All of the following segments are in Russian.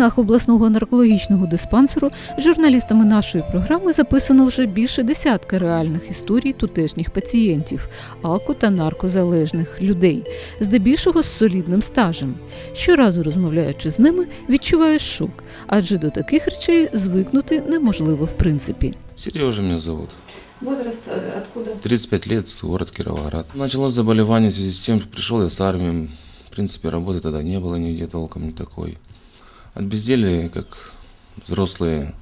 стінах обласного наркологічного диспансеру журналістами нашої програми записано вже більше десятка реальних історій тутешніх пацієнтів, алко та наркозалежних людей, здебільшого з солідним стажем. Щоразу розмовляючи з ними, відчуваєш шок, адже до таких речей звикнути неможливо в принципі. Сережа меня зовут. Возраст откуда? 35 лет, город Кировоград. Началось заболевание в связи с тем, что пришел я с армии. В принципе, работы тогда не было нигде толком никакой. От безделия, как взрослые,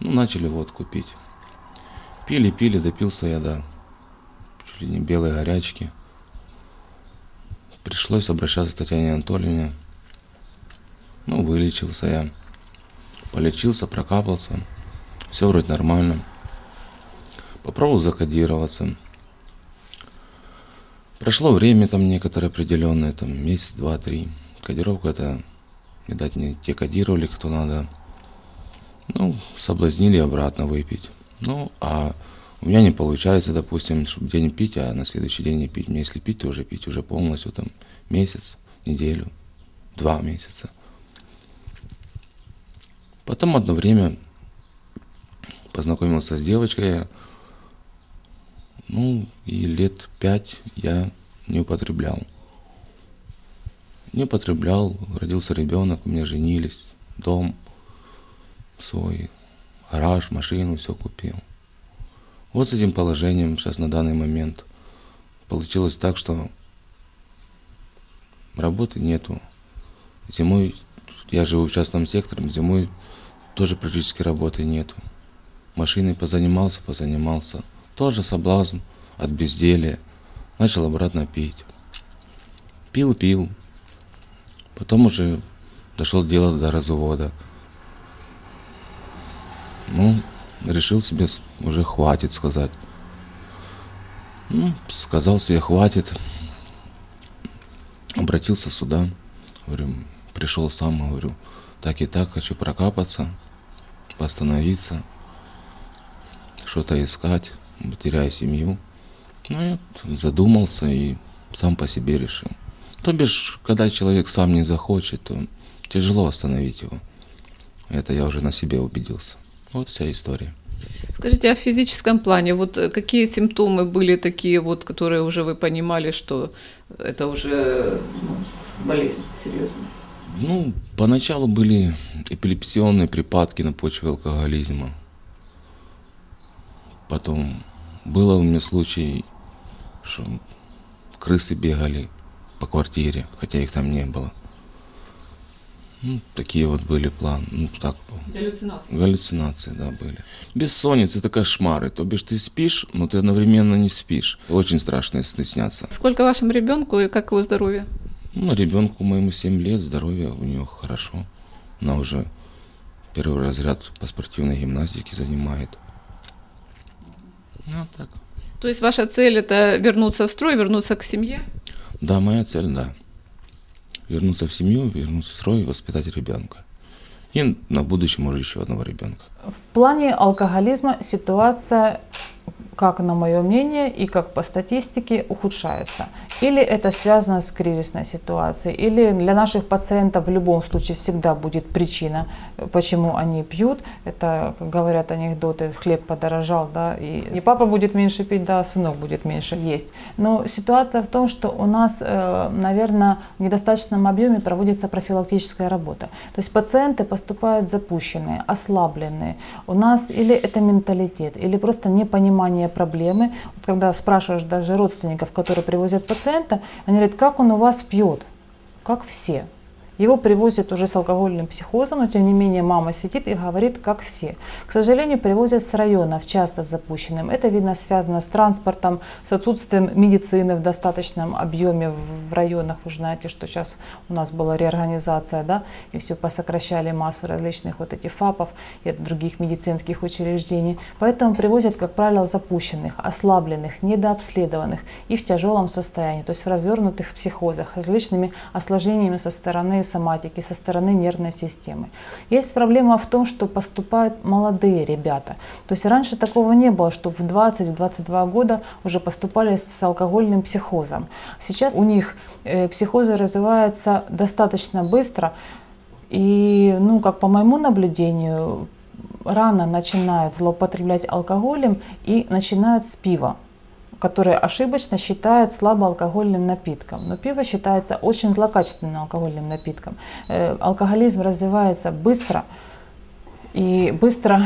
ну, начали водку пить. Пили, пили, допился я до чуть ли не белой горячки. Пришлось обращаться к Татьяне Анатольевне. Ну, вылечился я. Полечился, прокапался. Все вроде нормально. Попробовал закодироваться. Прошло время там некоторое определенное, там месяц, два, три. Кодировка это, видать, не те кодировали, кто надо. Ну, соблазнили обратно выпить. Ну, а у меня не получается, допустим, чтобы день пить, а на следующий день не пить. Мне если пить, то уже пить уже полностью, там, месяц, неделю, два месяца. Потом одно время познакомился с девочкой, ну, и лет пять я не употреблял. Не употреблял, родился ребенок, у меня женились, дом свой, гараж, машину, все купил. Вот с этим положением сейчас на данный момент получилось так, что работы нету. Зимой я живу в частном секторе, зимой тоже практически работы нету. Машиной позанимался, позанимался. Тоже соблазн от безделия. Начал обратно пить. Пил, пил. Потом уже дошел дело до развода. Ну, решил себе уже хватит сказать. Ну, сказал себе хватит. Обратился сюда. Говорю, пришел сам, говорю, так и так хочу прокапаться, восстановиться, что-то искать, теряя семью. Ну, я задумался и сам по себе решил. То бишь, когда человек сам не захочет, то тяжело остановить его. Это я уже на себе убедился. Вот вся история. Скажите, а в физическом плане, вот э, какие симптомы были такие, вот, которые уже вы понимали, что это уже ну, болезнь серьезная? Ну, поначалу были эпилепсионные припадки на почве алкоголизма. Потом было у меня случай, что крысы бегали по квартире, хотя их там не было. Ну, такие вот были планы. Ну, так, Галлюцинации. галлюцинации, да, были. Бессонница это кошмары. То бишь ты спишь, но ты одновременно не спишь. Очень страшные сны снятся. Сколько вашему ребенку и как его здоровье? Ну, ребенку моему 7 лет, здоровье у нее хорошо. Она уже первый разряд по спортивной гимнастике занимает. Ну, так. То есть ваша цель это вернуться в строй, вернуться к семье? Да, моя цель, да. Вернуться в семью, вернуться в строй, воспитать ребенка. И на будущее, может, еще одного ребенка. В плане алкоголизма ситуация, как на мое мнение и как по статистике, ухудшается. Или это связано с кризисной ситуацией, или для наших пациентов в любом случае всегда будет причина, э, почему они пьют. Это, как говорят анекдоты, хлеб подорожал, да, и не папа будет меньше пить, да, сынок будет меньше есть. Но ситуация в том, что у нас, э, наверное, в недостаточном объеме проводится профилактическая работа. То есть пациенты поступают запущенные, ослабленные. У нас или это менталитет, или просто непонимание проблемы. Вот когда спрашиваешь даже родственников, которые привозят пациента, они говорят, как он у вас пьет? Как все. Его привозят уже с алкогольным психозом, но тем не менее мама сидит и говорит, как все. К сожалению, привозят с районов, часто запущенным. Это, видно, связано с транспортом, с отсутствием медицины в достаточном объеме в районах. Вы знаете, что сейчас у нас была реорганизация, да, и все посокращали массу различных вот этих ФАПов и других медицинских учреждений. Поэтому привозят, как правило, запущенных, ослабленных, недообследованных и в тяжелом состоянии, то есть в развернутых психозах, различными осложнениями со стороны соматики, со стороны нервной системы. Есть проблема в том, что поступают молодые ребята. То есть раньше такого не было, что в 20-22 года уже поступали с алкогольным психозом. Сейчас у них э, психозы развиваются достаточно быстро, И, ну, как по моему наблюдению, рано начинают злоупотреблять алкоголем и начинают с пива которое ошибочно считают слабоалкогольным напитком. Но пиво считается очень злокачественным алкогольным напитком. Э, алкоголизм развивается быстро и быстро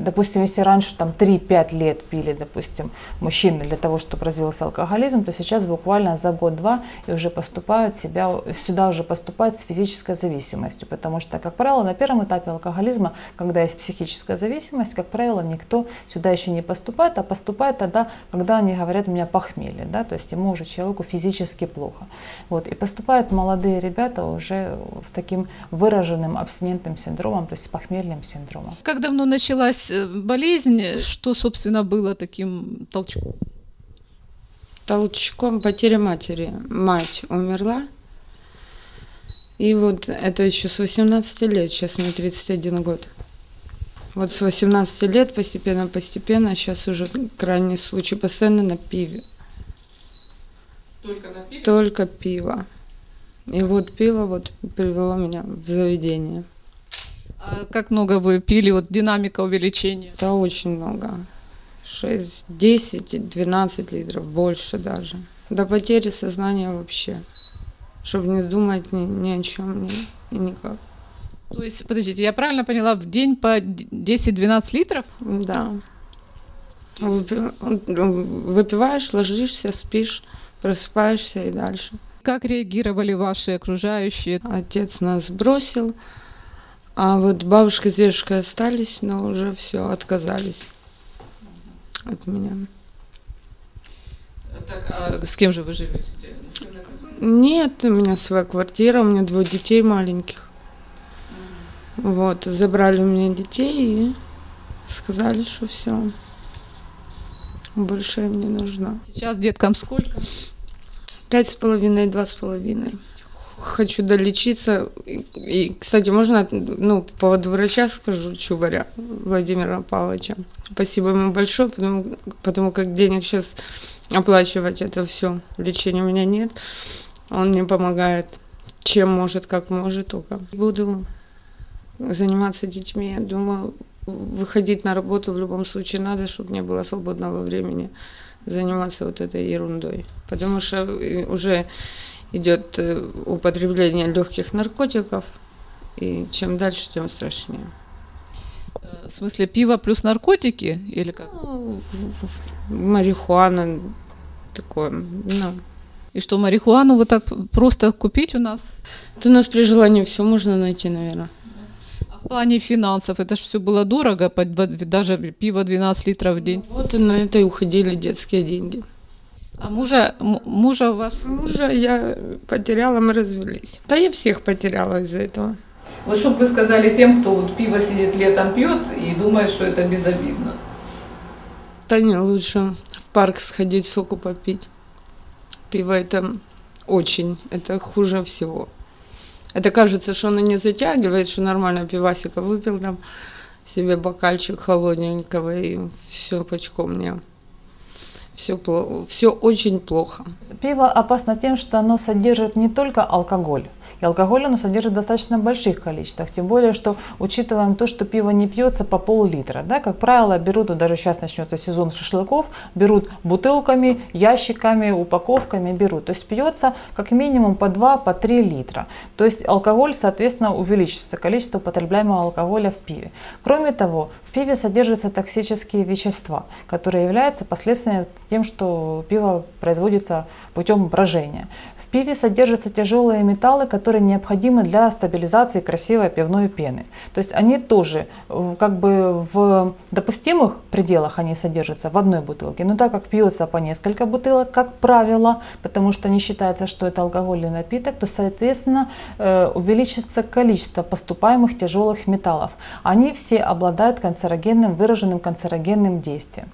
Допустим, если раньше там 3-5 лет пили, допустим, мужчины для того, чтобы развился алкоголизм, то сейчас буквально за год-два и уже поступают себя, сюда уже поступают с физической зависимостью, потому что, как правило, на первом этапе алкоголизма, когда есть психическая зависимость, как правило, никто сюда еще не поступает, а поступает тогда, когда они говорят, у меня похмелье, да, то есть ему уже человеку физически плохо. Вот, и поступают молодые ребята уже с таким выраженным абстинентным синдромом, то есть с похмельным синдромом. Как давно началась Э, болезнь, что, собственно, было таким толчком? Толчком потеря матери. Мать умерла. И вот это еще с 18 лет, сейчас мне 31 год. Вот с 18 лет постепенно-постепенно, сейчас уже крайний случай, постоянно на пиве. Только на пиве? Только пиво. И вот пиво вот привело меня в заведение. А как много вы пили, вот динамика увеличения? Да, очень много. 6, 10, 12 литров, больше даже. До потери сознания вообще. Чтобы не думать ни, ни о чем ни, и никак. То есть, подождите, я правильно поняла, в день по 10-12 литров? Да. Выпиваешь, ложишься, спишь, просыпаешься и дальше. Как реагировали ваши окружающие? Отец нас бросил, а вот бабушка с дедушкой остались, но уже все, отказались от меня. Так, а с кем же вы живете? Нет, у меня своя квартира, у меня двое детей маленьких. Mm. Вот, забрали у меня детей и сказали, что все. Больше им не нужна. Сейчас деткам сколько? Пять с половиной, два с половиной хочу долечиться. И, кстати, можно, ну, по поводу врача скажу, Чубаря Владимира Павловича. Спасибо ему большое, потому, потому как денег сейчас оплачивать это все лечение у меня нет. Он мне помогает, чем может, как может только. Буду заниматься детьми. Я думаю, выходить на работу в любом случае надо, чтобы не было свободного времени заниматься вот этой ерундой. Потому что уже идет э, употребление легких наркотиков, и чем дальше, тем страшнее. Э, в смысле пиво плюс наркотики или как? Ну, марихуана такое, ну. И что, марихуану вот так просто купить у нас? Это у нас при желании все можно найти, наверное. А в плане финансов это же все было дорого, даже пиво 12 литров в день. Вот и на это и уходили детские деньги. А мужа, мужа у вас? Мужа я потеряла, мы развелись. Да я всех потеряла из-за этого. Вот что вы сказали тем, кто вот пиво сидит летом пьет и думает, что это безобидно? Да не, лучше в парк сходить, соку попить. Пиво это очень, это хуже всего. Это кажется, что оно не затягивает, что нормально пивасика выпил там себе бокальчик холодненького и все пачком мне все, все очень плохо. Пиво опасно тем, что оно содержит не только алкоголь, и алкоголь оно содержит в достаточно больших количествах. Тем более, что учитываем то, что пиво не пьется по пол-литра. Да? Как правило, берут, вот даже сейчас начнется сезон шашлыков, берут бутылками, ящиками, упаковками берут. То есть пьется как минимум по 2-3 по литра. То есть алкоголь, соответственно, увеличится, количество употребляемого алкоголя в пиве. Кроме того, в пиве содержатся токсические вещества, которые являются последствием тем, что пиво производится путем брожения. В пиве содержатся тяжелые металлы, которые необходимы для стабилизации красивой пивной пены. То есть они тоже как бы в допустимых пределах они содержатся в одной бутылке. Но так как пьется по несколько бутылок, как правило, потому что не считается, что это алкогольный напиток, то, соответственно, э, увеличится количество поступаемых тяжелых металлов. Они все обладают канцерогенным, выраженным канцерогенным действием.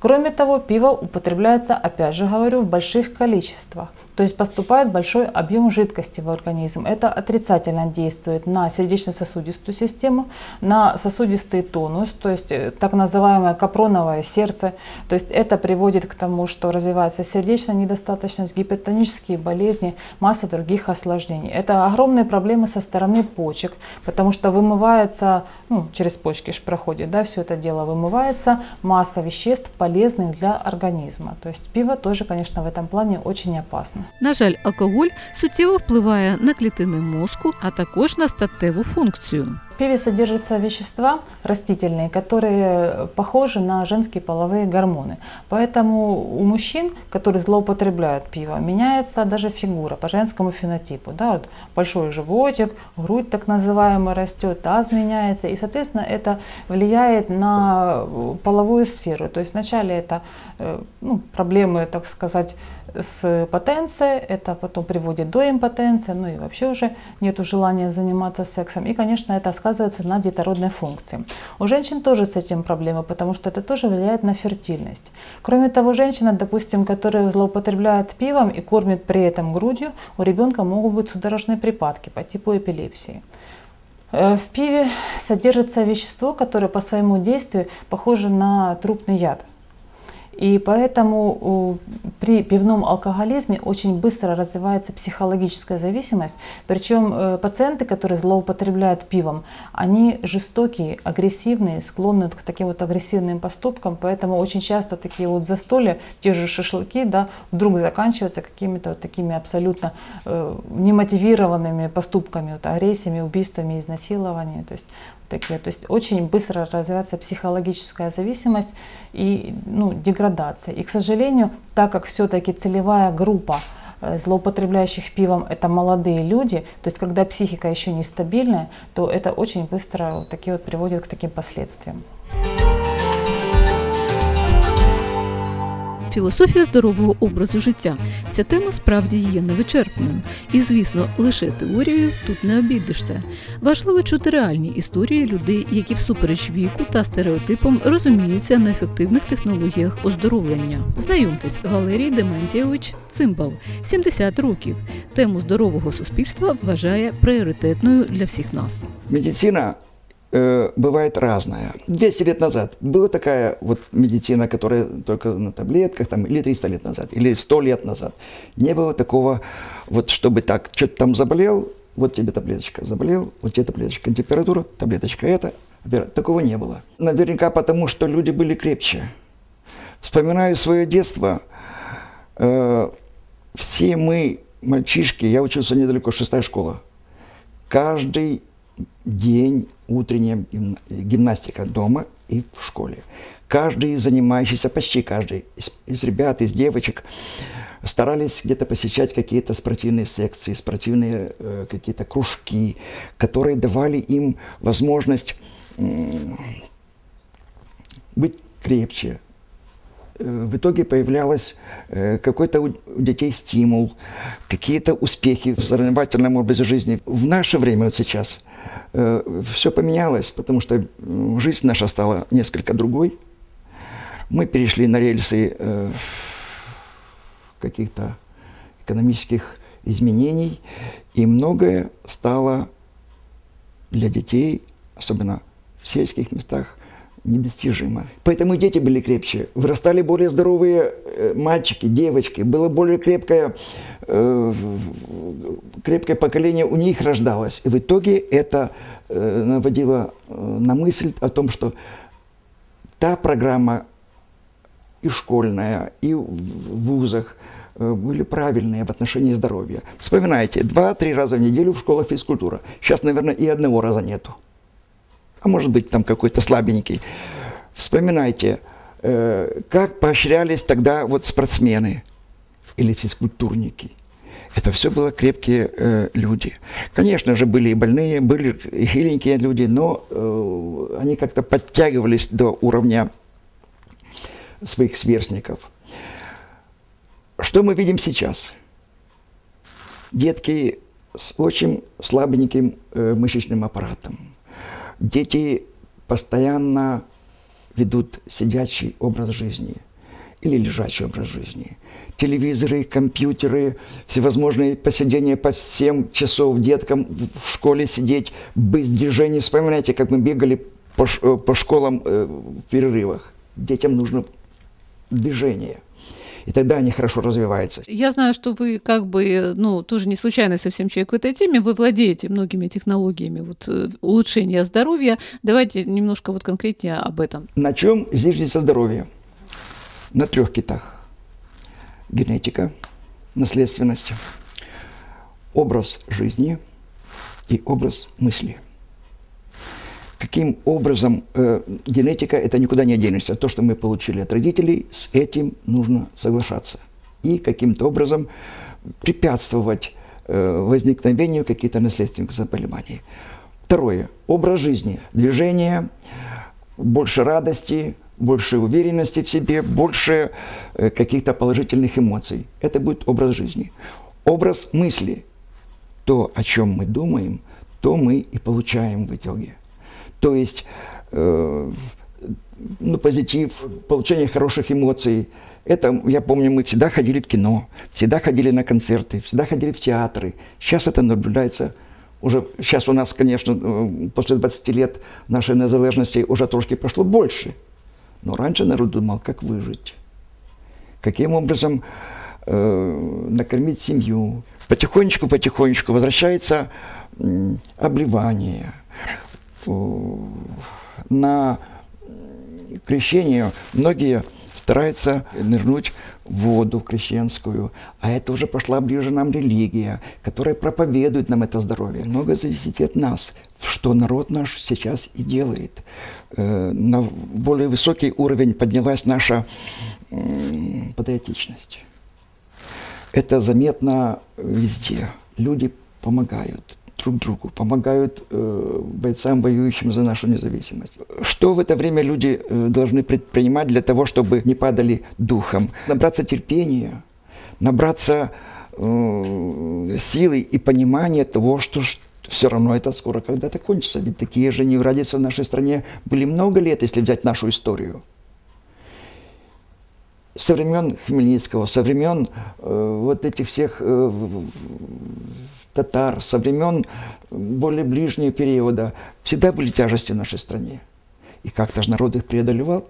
Кроме того, пиво употребляется, опять же говорю, в больших количествах. То есть поступает большой объем жидкости в организм. Это отрицательно действует на сердечно-сосудистую систему, на сосудистый тонус, то есть э, так называемое капроновое сердце. То есть это приводит к тому, что развивается сердечная недостаточность, гипертонические болезни, масса других осложнений. Это огромные проблемы со стороны почек, потому что вымывается, ну, через почки ж проходит, да, все это дело вымывается, масса веществ полезных для организма. То есть пиво тоже, конечно, в этом плане очень опасно. На жаль, алкоголь суттєво впливає на клітини мозку, а також на статеву функцію. В пиве содержатся вещества растительные, которые похожи на женские половые гормоны. Поэтому у мужчин, которые злоупотребляют пиво, меняется даже фигура по женскому фенотипу. Да, вот большой животик, грудь так называемая растет, таз меняется. И, соответственно, это влияет на половую сферу. То есть вначале это э, ну, проблемы, так сказать, с потенцией, это потом приводит до импотенции, ну и вообще уже нет желания заниматься сексом. И, конечно, это сказывается на детородной функции. У женщин тоже с этим проблемы, потому что это тоже влияет на фертильность. Кроме того, женщина, допустим, которая злоупотребляет пивом и кормит при этом грудью, у ребенка могут быть судорожные припадки по типу эпилепсии. Э, В пиве содержится вещество, которое по своему действию похоже на трупный яд. И поэтому при пивном алкоголизме очень быстро развивается психологическая зависимость. Причем э, пациенты, которые злоупотребляют пивом, они жестокие, агрессивные, склонны к таким вот агрессивным поступкам. Поэтому очень часто такие вот застолья, те же шашлыки, да, вдруг заканчиваются какими-то вот такими абсолютно э, немотивированными поступками, вот, агрессиями, убийствами, изнасилованиями. То есть такие. То есть очень быстро развивается психологическая зависимость и ну, деградация. И, к сожалению, так как все-таки целевая группа э, злоупотребляющих пивом это молодые люди, то есть когда психика еще нестабильная, то это очень быстро вот такие вот приводит к таким последствиям. Філософія здорового образу життя. Ця тема справді є невичерпною. І, звісно, лише теорією тут не обійдешся. Важливо чути реальні історії людей, які всупереч віку та стереотипам розуміються на ефективних технологіях оздоровлення. Знайомтесь, Валерій Дементійович Цимбал, 70 років. Тему здорового суспільства вважає пріоритетною для всіх нас. Медицина э, бывает разная. 200 лет назад была такая вот медицина, которая только на таблетках, там, или 300 лет назад, или 100 лет назад. Не было такого, вот чтобы так, что-то там заболел, вот тебе таблеточка, заболел, вот тебе таблеточка, температура, таблеточка это. Такого не было. Наверняка потому, что люди были крепче. Вспоминаю свое детство. Э, все мы, мальчишки, я учился недалеко, шестая школа. Каждый день утренняя гимна- гимнастика дома и в школе. Каждый занимающийся, почти каждый из, из ребят, из девочек старались где-то посещать какие-то спортивные секции, спортивные э, какие-то кружки, которые давали им возможность м, быть крепче, Э, в итоге появлялось э, какой-то у детей стимул, какие-то успехи в соревновательном образе жизни. В наше время вот сейчас все поменялось, потому что жизнь наша стала несколько другой. Мы перешли на рельсы э, каких-то экономических изменений, и многое стало для детей, особенно в сельских местах, недостижимо. Поэтому дети были крепче, вырастали более здоровые э, мальчики, девочки, было более крепкое, э, крепкое поколение у них рождалось. И в итоге это э, наводило на мысль о том, что та программа и школьная, и в вузах были правильные в отношении здоровья. Вспоминайте, два-три раза в неделю в школах физкультура. Сейчас, наверное, и одного раза нету. А может быть, там какой-то слабенький. Вспоминайте, э, как поощрялись тогда вот спортсмены или физкультурники. Это все было крепкие э, люди. Конечно же, были и больные, были и хиленькие люди, но э, они как-то подтягивались до уровня своих сверстников. Что мы видим сейчас? Детки с очень слабеньким э, мышечным аппаратом. Дети постоянно ведут сидячий образ жизни. или лежачий образ жизни. Телевизоры, компьютеры, всевозможные посидения по 7 часов деткам в школе сидеть без движения. Вспоминайте, как мы бегали по, э, по школам э, в перерывах. Детям нужно движение. И тогда они хорошо развиваются. Я знаю, что вы как бы, ну, тоже не случайный совсем человек в этой теме, вы владеете многими технологиями вот, э, улучшения здоровья. Давайте немножко вот конкретнее об этом. На чем зиждется здоровье? На трех китах. Генетика, наследственность, образ жизни и образ мысли. Каким образом э, генетика – это никуда не денешься. То, что мы получили от родителей, с этим нужно соглашаться. И каким-то образом препятствовать э, возникновению каких-то наследственных заболеваний. Второе. Образ жизни. Движение, больше радости, больше уверенности в себе, больше э, каких-то положительных эмоций. Это будет образ жизни. Образ мысли. То, о чем мы думаем, то мы и получаем в итоге. То есть э, ну, позитив, получение хороших эмоций. Это, я помню, мы всегда ходили в кино, всегда ходили на концерты, всегда ходили в театры. Сейчас это наблюдается уже, сейчас у нас, конечно, э, после 20 лет нашей незалежности уже трошки прошло больше. Но раньше народ думал, как выжить, каким образом э, накормить семью. Потихонечку, потихонечку возвращается м, обливание. Э, На крещение многие стараются нырнуть в воду крещенскую, а это уже пошла ближе нам религия, которая проповедует нам это здоровье. Много зависит от нас, что народ наш сейчас и делает. Э, На более высокий уровень поднялась наша патриотичность. Это заметно везде. Люди помогают друг другу, помогают э, бойцам, воюющим за нашу независимость. Что в это время люди э, должны предпринимать для того, чтобы не падали духом? Набраться терпения, набраться э, силы и понимания того, что все равно это скоро когда-то кончится. Ведь такие же неуродицы в нашей стране были много лет, если взять нашу историю со времен Хмельницкого, со времен э, вот этих всех э, татар, со времен более ближнего периода, всегда были тяжести в нашей стране. И как-то же народ их преодолевал.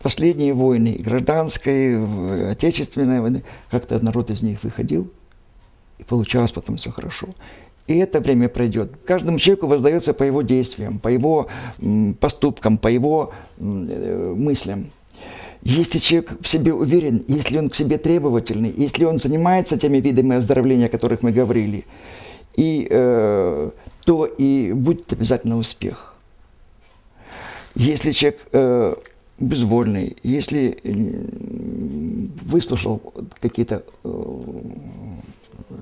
Последние войны, и гражданская, и отечественная война, как-то народ из них выходил, и получалось потом все хорошо. И это время пройдет. Каждому человеку воздается по его действиям, по его поступкам, по его э, мыслям. Если человек в себе уверен, если он к себе требовательный, если он занимается теми видами оздоровления, о которых мы говорили, и, э, то и будет обязательно успех. Если человек э, безвольный, если м, выслушал какие-то э,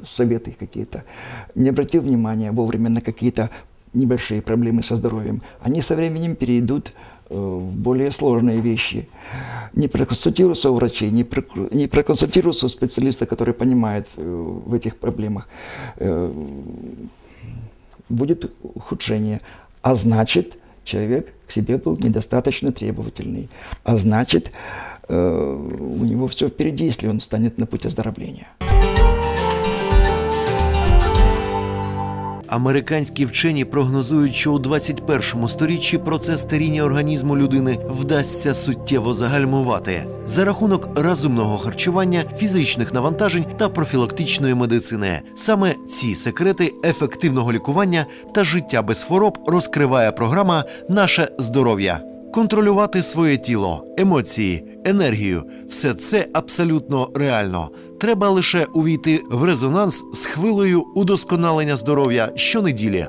советы какие-то, не обратил внимания вовремя на какие-то небольшие проблемы со здоровьем, они со временем перейдут э, более сложные вещи. Не проконсультируются у врачей, не, прокру- не проконсультируются у специалиста, который понимает э, в этих проблемах, э, будет ухудшение. А значит, человек к себе был недостаточно требовательный. А значит, э, у него все впереди, если он станет на путь оздоровления. Американські вчені прогнозують, що у 21 сторіччі процес старіння організму людини вдасться суттєво загальмувати за рахунок розумного харчування, фізичних навантажень та профілактичної медицини. Саме ці секрети ефективного лікування та життя без хвороб розкриває програма Наше здоров'я. Контролювати своє тіло, емоції, енергію все це абсолютно реально. Треба лише увійти в резонанс з хвилею удосконалення здоров'я щонеділі.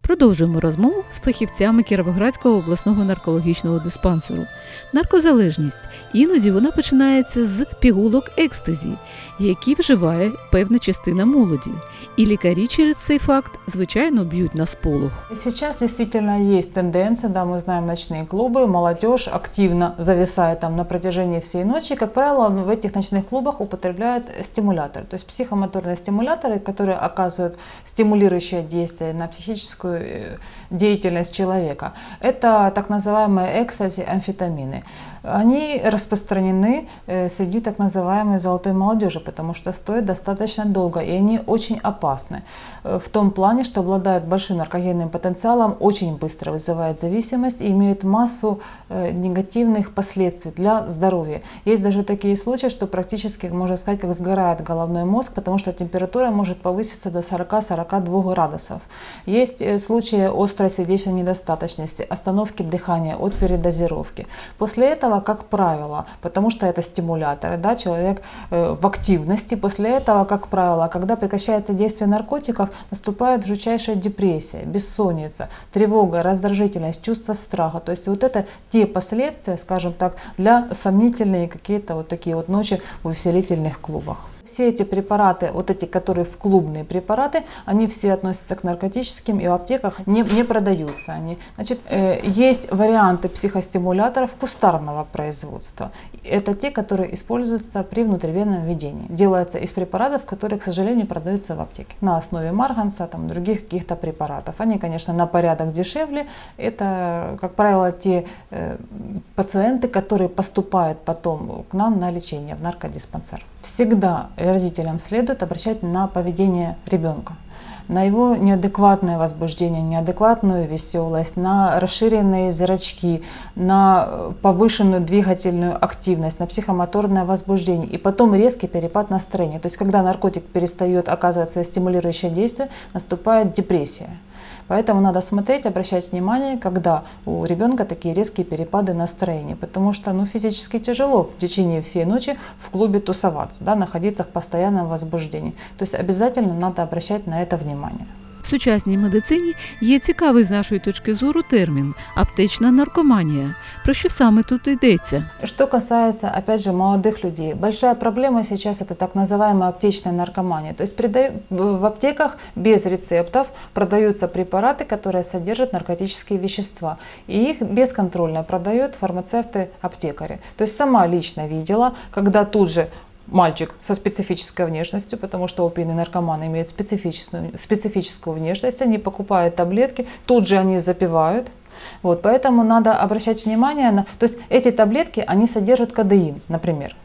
Продовжуємо розмову з фахівцями Кіровоградського обласного наркологічного диспансеру. Наркозалежність іноді вона починається з пігулок екстазі, які вживає певна частина молоді. І лікарі через цей факт, звичайно, б'ють на сполох. Сейчас действительно есть тенденция, да, мы знаем ночные клубы, молодежь активно зависает там на протяжении всей ночи. Как правило, в этих ночных клубах употребляют стимуляторы, то есть психомоторные стимуляторы, которые оказывают стимулирующее действие на психическую э, деятельность человека. Это так называемые экстази, амфетамины. Они распространены э, среди так называемой золотой молодежи, потому что стоят достаточно долго, и они очень опасны. Э, в том плане, что обладают большим наркогенным потенциалом, очень быстро вызывают зависимость и имеют массу э, негативных последствий для здоровья. Есть даже такие случаи, что практически, можно сказать, как сгорает головной мозг, потому что температура может повыситься до 40-42 градусов. Есть случаи острой сердечной недостаточности, остановки дыхания от передозировки. После этого этого, как правило, потому что это стимуляторы, да, человек э, в активности, после этого, как правило, когда прекращается действие наркотиков, наступает жутчайшая депрессия, бессонница, тревога, раздражительность, чувство страха. То есть вот это те последствия, скажем так, для сомнительные какие-то вот такие вот ночи в увеселительных клубах. Все эти препараты, вот эти, которые в клубные препараты, они все относятся к наркотическим и в аптеках не, не продаются они. Значит, э, есть варианты психостимуляторов кустарного производства. Это те, которые используются при внутривенном введении. Делаются из препаратов, которые, к сожалению, продаются в аптеке. На основе марганца, там, других каких-то препаратов. Они, конечно, на порядок дешевле. Это, как правило, те э, пациенты, которые поступают потом к нам на лечение в наркодиспансер. Всегда родителям следует обращать на поведение ребенка на его неадекватное возбуждение, неадекватную веселость, на расширенные зрачки, на повышенную двигательную активность, на психомоторное возбуждение и потом резкий перепад настроения. То есть когда наркотик перестает оказывать стимулирующее действие, наступает депрессия. Поэтому надо смотреть, обращать внимание, когда у ребенка такие резкие перепады настроения, потому что ну, физически тяжело в течение всей ночи в клубе тусоваться, да, находиться в постоянном возбуждении. То есть обязательно надо обращать на это внимание. В сучасній медицині є цікавий з нашої точки зору термін аптечна наркоманія. Про що саме тут йдеться? Что касается, опять же, молодых людей, большая проблема сейчас это так называемая аптечная наркомания. То есть в аптеках без рецептов продаются препараты, которые содержат наркотические вещества. И их бесконтрольно продают фармацевты-аптекари. То есть сама лично видела, когда тут же мальчик со специфической внешностью, потому что опийные наркоманы имеют специфическую, специфическую внешность, они покупают таблетки, тут же они запивают. Вот, поэтому надо обращать внимание на... То есть эти таблетки, они содержат кадеин, например.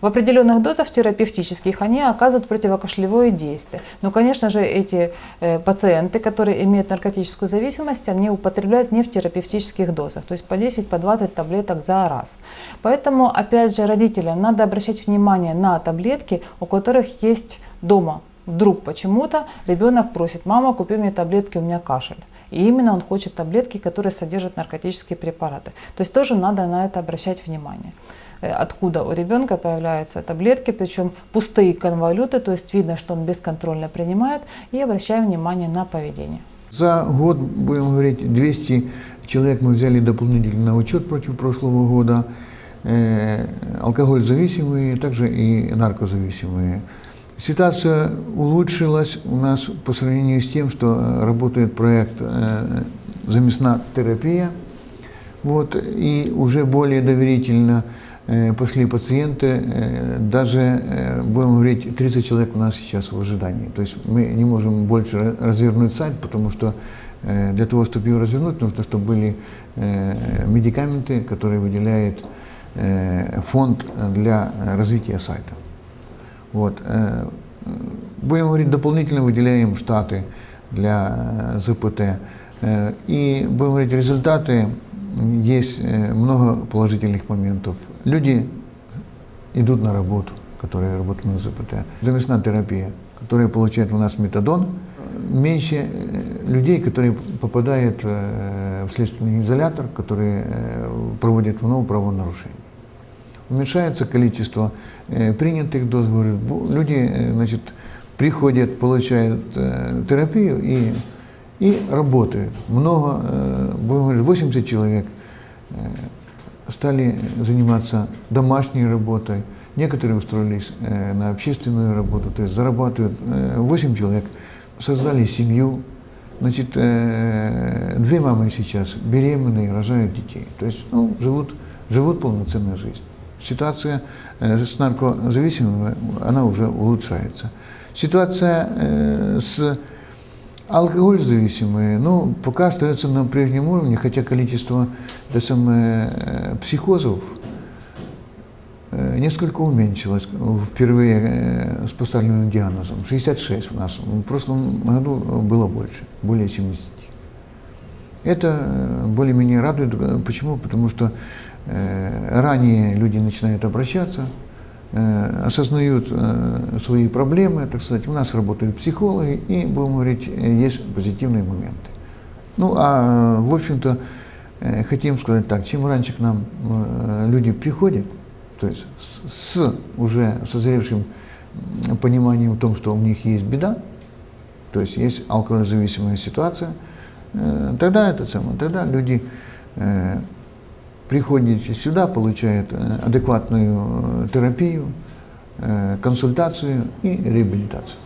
В определенных дозах терапевтических они оказывают противокашлевое действие. Но, конечно же, эти э, пациенты, которые имеют наркотическую зависимость, они употребляют не в терапевтических дозах, то есть по 10-20 по таблеток за раз. Поэтому, опять же, родителям надо обращать внимание на таблетки, у которых есть дома вдруг почему-то ребенок просит, мама, купи мне таблетки, у меня кашель. И именно он хочет таблетки, которые содержат наркотические препараты. То есть тоже надо на это обращать внимание. Э, откуда у ребенка появляются таблетки, причем пустые конволюты, то есть видно, что он бесконтрольно принимает, и обращаем внимание на поведение. За год, будем говорить, 200 человек мы взяли дополнительно на учет против прошлого года. Э, алкоголь зависимые, также и наркозависимые. Ситуация улучшилась у нас по сравнению с тем, что работает проект э, «Заместна терапия». Вот, и уже более доверительно Э, пошли пациенты, э, даже, э, будем говорить, 30 человек у нас сейчас в ожидании. То есть мы не можем больше развернуть сайт, потому что для того, чтобы его развернуть, нужно, чтобы были медикаменты, которые выделяет фонд для развития сайта. Вот. Будем говорить, дополнительно выделяем штаты для ЗПТ. И будем говорить, результаты есть э, много положительных моментов. Люди идут на работу, которые работают на ЗПТ. Заместная терапия, которая получает у нас метадон. Меньше э, людей, которые попадают э, в следственный изолятор, которые проводят вновь правонарушения. Уменьшается количество принятых доз. Люди значит, приходят, получают терапию и и работают. Много, э, будем говорить, 80 человек э, стали заниматься домашней работой, некоторые устроились э, на общественную работу, то есть зарабатывают. 8 человек создали семью, значит, две мамы сейчас беременные, рожают детей, то есть ну, живут, живут полноценной жизнью. Ситуация с наркозависимыми, она уже улучшается. Ситуация с Алкоголь зависимые, ну, пока остается на прежнем уровне, хотя количество это самое, э, психозов э, несколько уменьшилось впервые э, с поставленным диагнозом. 66 у нас. В прошлом году было больше, более 70. Это более-менее радует. Почему? Потому что ранее люди начинают обращаться, осознают э, свои проблемы, так сказать. У нас работают психологи, и, будем говорить, э, есть позитивные моменты. Ну, а, в общем-то, э, хотим сказать так, чем раньше к нам э, люди приходят, то есть с, уже созревшим пониманием в том, что у них есть беда, то есть есть алкогользависимая ситуация, э, тогда это самое, тогда люди приходят сюда, получают э, адекватную э, терапию, э, консультацию и реабилитацию.